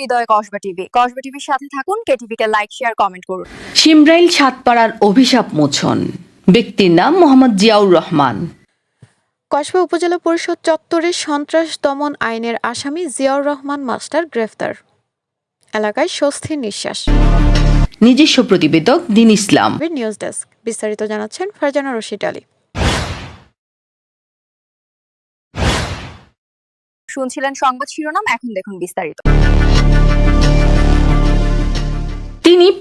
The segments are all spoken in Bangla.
হৃদয় কসবা টিভি। কসবা টিভির সাথে থাকুন কেটিভি কে লাইক শেয়ার কমেন্ট করুন। সিমরাইল সাতপাড়ার অভিশাপ মোচন ব্যক্তির নাম মোহাম্মদ জিয়াউর রহমান। কসবা উপজেলা পরিষদ চত্বরে সন্ত্রাস দমন আইনের আসামি জিয়াউর রহমান মাস্টার গ্রেফতার। এলাকায় স্বস্তির নিঃশ্বাস। নিজস্ব প্রতিবেদক দিন ইসলাম। News desk. বিস্তারিত জানাচ্ছেন ফারজানা রশিদ আলী। শুনছিলেন সংবাদ শিরোনাম এখন দেখুন বিস্তারিত।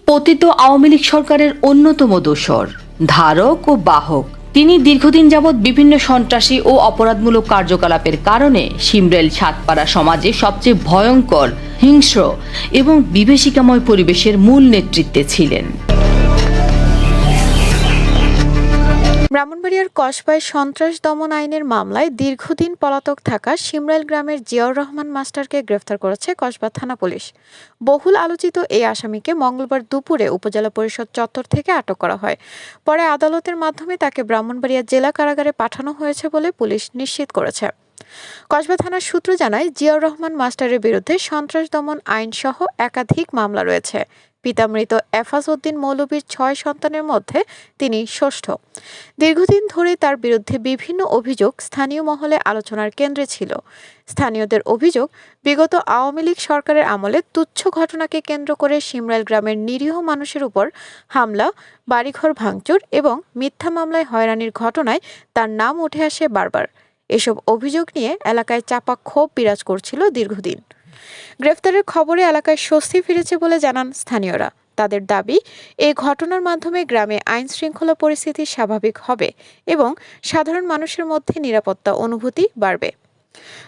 পতিত আওয়ামী লীগ সরকারের অন্যতম দোসর, ধারক ও বাহক। তিনি দীর্ঘদিন যাবৎ বিভিন্ন সন্ত্রাসী ও অপরাধমূলক কার্যকলাপের কারণে সিমরেল সাতপাড়া সমাজে সবচেয়ে ভয়ঙ্কর, হিংস্র এবং বিভীষিকাময় পরিবেশের মূল নেতৃত্বে ছিলেন। ব্রাহ্মণবাড়িয়ার কসবায় সন্ত্রাস দমন আইনের মামলায় দীর্ঘদিন পলাতক থাকা সিমরাইল গ্রামের জিয়াউর রহমান মাস্টারকে গ্রেফতার করেছে কসবা থানা পুলিশ। বহুল আলোচিত এই আসামিকে মঙ্গলবার দুপুরে উপজেলা পরিষদ চত্বর থেকে আটক করা হয়। পরে আদালতের মাধ্যমে তাকে ব্রাহ্মণবাড়িয়া জেলা কারাগারে পাঠানো হয়েছে বলে পুলিশ নিশ্চিত করেছে। কসবা থানার সূত্র জানায়, জিয়াউর রহমান মাস্টারের বিরুদ্ধে সন্ত্রাস দমন আইন সহ একাধিক মামলা রয়েছে। পিতা মৃত এফাজ উদ্দিন মৌলবীর ছয় সন্তানের মধ্যে তিনি ষষ্ঠ। দীর্ঘদিন ধরে তার বিরুদ্ধে বিভিন্ন অভিযোগ স্থানীয় মহলে আলোচনার কেন্দ্রে ছিল। স্থানীয়দের অভিযোগ, বিগত আওয়ামী লীগ সরকারের আমলে তুচ্ছ ঘটনাকে কেন্দ্র করে সিমরাইল গ্রামের নিরীহ মানুষের উপর হামলা, বাড়িঘর ভাঙচুর এবং মিথ্যা মামলায় হয়রানির ঘটনায় তার নাম উঠে আসে বারবার। এসব অভিযোগ নিয়ে এলাকায় চাপা ক্ষোভ বিরাজ করছিল দীর্ঘদিন। গ্রেফতারের খবরে এলাকায় স্বস্তি ফিরেছে বলে জানান স্থানীয়রা। তাদের দাবি এই ঘটনার মাধ্যমে গ্রামে আইন শৃঙ্খলা পরিস্থিতি স্বাভাবিক হবে এবং সাধারণ মানুষের মধ্যে নিরাপত্তা অনুভূতি বাড়বে।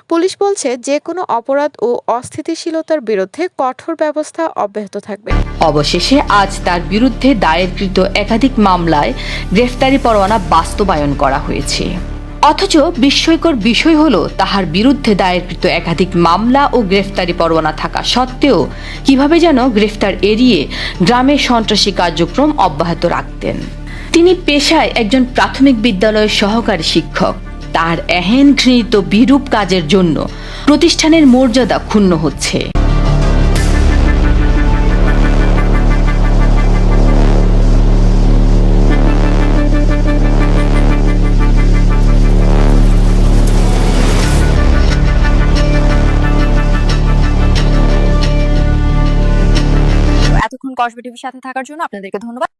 পুলিশ বলছে, যে কোনো অপরাধ ও অস্থিতিশীলতার বিরুদ্ধে কঠোর ব্যবস্থা অব্যাহত থাকবে। অবশেষে আজ তার বিরুদ্ধে দায়েরকৃত একাধিক মামলায় গ্রেফতারি পরোয়ানা বাস্তবায়ন করা হয়েছে। অথচ বিস্ময়কর বিষয় হল, তাহার বিরুদ্ধে দায়েরকৃত একাধিক মামলা ও গ্রেফতারি পরোয়ানা থাকা সত্ত্বেও কীভাবে যেন গ্রেফতার এড়িয়ে গ্রামের সন্ত্রাসী কার্যক্রম অব্যাহত রাখতেন। তিনি পেশায় একজন প্রাথমিক বিদ্যালয়ের সহকারী শিক্ষক। তার এহেন ঘৃণিত বিরূপ কাজের জন্য প্রতিষ্ঠানের মর্যাদা ক্ষুণ্ণ হচ্ছে। কসবা টিভির সাথে থাকার জন্য আপনাদেরকে ধন্যবাদ।